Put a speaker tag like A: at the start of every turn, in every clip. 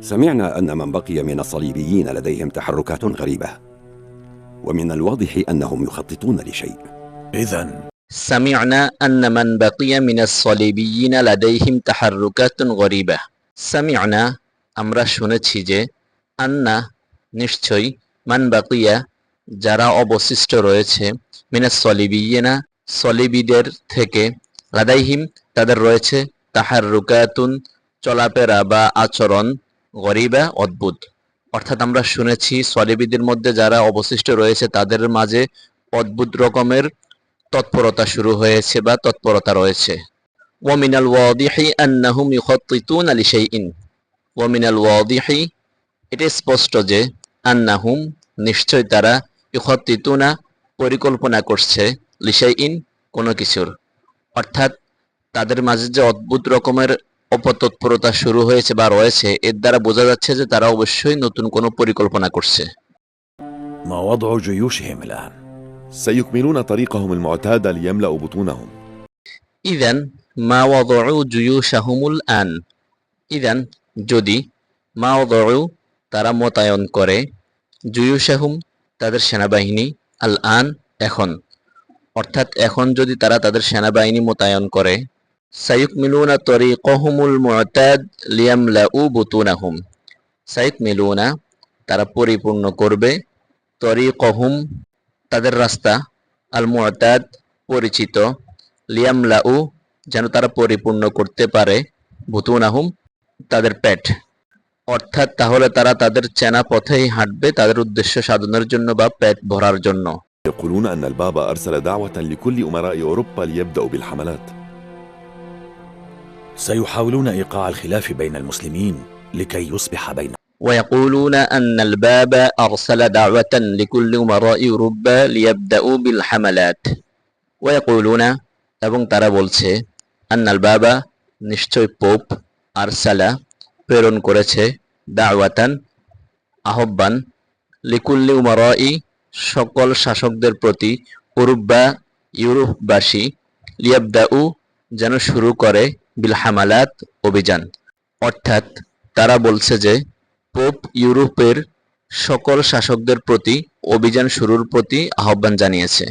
A: سمعنا ان من بقي من الصليبيين لديهم تحركات غريبه ومن الواضح انهم يخططون لشيء
B: إذا
C: سمعنا أن من بقي من الصليبيين لديهم تحركات غريبة سمعنا আমরা শুনেছি যে আন্না নিশ্চয়ই মান বাকিয়া যারা অবশিষ্ট রয়েছে মিনাস সলিবিয়েনা সলিবিদের থেকে লাদাইহিম তাদের রয়েছে তাহার রুকাতুন চলাফেরা বা আচরণ গরিবা, অদ্ভুত। অর্থাৎ আমরা শুনেছি সলিবিদের মধ্যে যারা অবশিষ্ট রয়েছে, তাদের মাঝে অদ্ভুত রকমের তৎপরতা শুরু হয়েছে বা তৎপরতা রয়েছে। ওয়ামিনাল ওয়াদিহি আন্নাহুম ইউখাত্তিতুনা লিশাইইন। ওয়ামিনাল ওয়াদিহি, এটা স্পষ্ট যে আন্নাহুম নিশ্চয় তারা ইউখাত্তিতুনা পরিকল্পনা করছে, লিশাইইন কোনো কিছুর। অর্থাৎ তাদের মাঝে যে অদ্ভুত রকমের অপতৎপরতা শুরু হয়েছে বা রয়েছে এর দ্বারা বোঝা যাচ্ছে যে তারা অবশ্যই নতুন কোনো পরিকল্পনা করছে
B: ما وضع جيوشهم الآن؟
D: سيكملون طريقهم المعتاد ليملأوا بطونهم
C: ইদান মা ওয়াদউ জুয়ুশাহুমুল আন ইদান যদি মা ওয়াদউ তারা মোতায়েন করে জুয়ুশাহুম তাদের সেনাবাহিনী আল আন এখন অর্থাৎ এখন যদি তারা তাদের সেনাবাহিনী মোতায়েন করে সাইক মিলুনা তরিকহুমুল মুতাদ লিয়ামলাউ বুতুনাহুম সাইক মিলুনা তারা পরিপূর্ণ করবে তরিকহুম তাদের রাস্তা আল মুতাদ পরিচিত লিয়ামলাউ যেন তারা পরিপূর্ণ করতে পারে বুতুনাহুম তাদের পেট অর্থাৎ তাহলে তারা তাদের চেনা পথেই হাঁটবে তাদের উদ্দেশ্য সাধনের জন্য বা পেট ভরার জন্য
D: يقولون أن البابا أرسل دعوة لكل أمراء أوروبا ليبدأوا بالحملات
B: سيحاولون إيقاع الخلاف بين المسلمين لكي يصبح بين
C: ويقولون أن الباب أرسل دعوة لكل أمراء أوروبا ليبدأوا بالحملات ويقولون এবং তারা বলছে আন্নাল বাবা নিশ্চয় পোপ আরসালা প্রেরণ করেছে দাওয়াতান আহ্বান লিকুল্লি উমারাই সকল শাসকদের প্রতি উরুব্বা ইউরোপবাসী লিয়াবদাউ যেন শুরু করে বিল হামালাত অভিযান অর্থাৎ তারা বলছে যে পোপ ইউরোপের সকল শাসকদের প্রতি অভিযান শুরুর প্রতি আহ্বান জানিয়েছে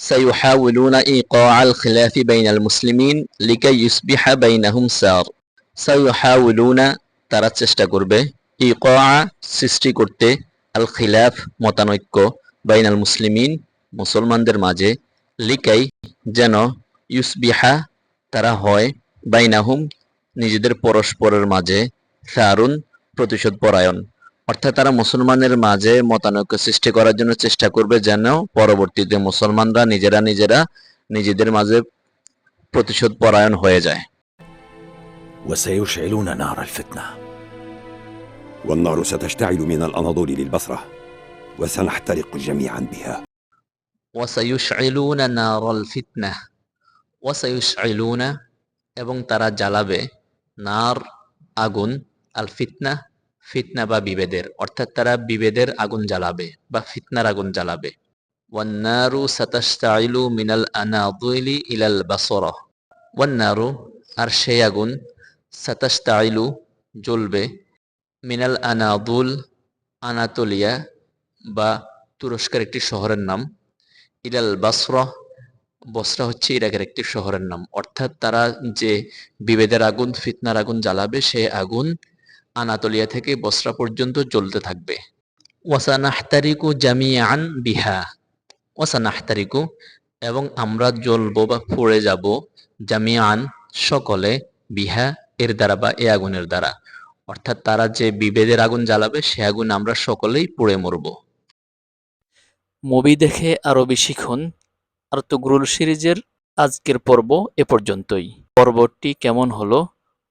C: سيحاولون إيقاع الخلاف بين المسلمين لكي يصبح بينهم سار سيحاولون তারা চেষ্টা করবে ইকোয়া সৃষ্টি করতে আল খিলাফ মতানৈক্য বাইনাল মুসলিমিন মুসলমানদের মাঝে লিকাই যেন ইউসবিহা তারা হয় বাইনাহুম নিজেদের পরস্পরের মাঝে সারুন প্রতিশোধ পরায়ণ অর্থাৎ তারা মুসলমানের মাঝে মতানৈক্য সৃষ্টি করার জন্য চেষ্টা করবে যেন পরবর্তীতে মুসলমানরা নিজেরা নিজেরা নিজেদের মাঝে প্রতিশোধ পরায়ণ হয়ে যায়
B: وسيشعلون نار الفتنة
A: والنار ستشتعل من الاناضول للبصره وسنحترق جميعا بها
C: ওয়াসায়ুশআইলুনা নারাল ফিতনাহ ওয়াসায়ুশআইলুনা এবং তারা জ্বালাবে নার, আগুন আল ফিতনা ফিতনা বা বিভেদের। অর্থাৎ তারা বিভেদের আগুন জ্বালাবে বা ফিতনার আগুন জ্বালাবে। ওয়ান্নারু সাতাশতাইলু মিনাল আনাদুইলি ইলাল বাসরা। ওয়ান্নারু আর সেই আগুন সাতাশতাইলু জ্বলবে মিনাল আনাদুল আনাতোলিয়া বা তুরস্কের একটি শহরের নাম। ইলাল বাসরা বসরা হচ্ছে ইরাকের একটি শহরের নাম। অর্থাৎ তারা যে বিভেদের আগুন, ফিতনার আগুন জ্বালাবে, সে আগুন আনাতলিয়া থেকে বসরা পর্যন্ত জ্বলতে থাকবে। ওয়াসানাহতারিকু জামিয়ান বিহা। ওয়াসানাহতারিকু, এবং আমরা জ্বলবো বা পড়ে যাব জামিয়ান সকলে বিহা, এর দ্বারা বা এ আগুনের দ্বারা। অর্থাৎ তারা যে বিভেদের আগুন জ্বালাবে, সে আগুন আমরা সকলেই পুড়ে মরবো। মুভি দেখে আরবি শিখুন। আর তো গ্রুল সিরিজের আজকের পর্ব এ পর্যন্তই। পর্বটি কেমন হলো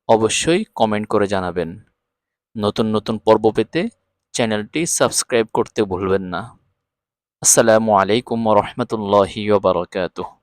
C: অবশ্যই কমেন্ট করে জানাবেন। নতুন নতুন পর্ব পেতে চ্যানেলটি সাবস্ক্রাইব করতে ভুলবেন না। আসসালামু আলাইকুম রহমতুল্লাহি বারকাতুহ।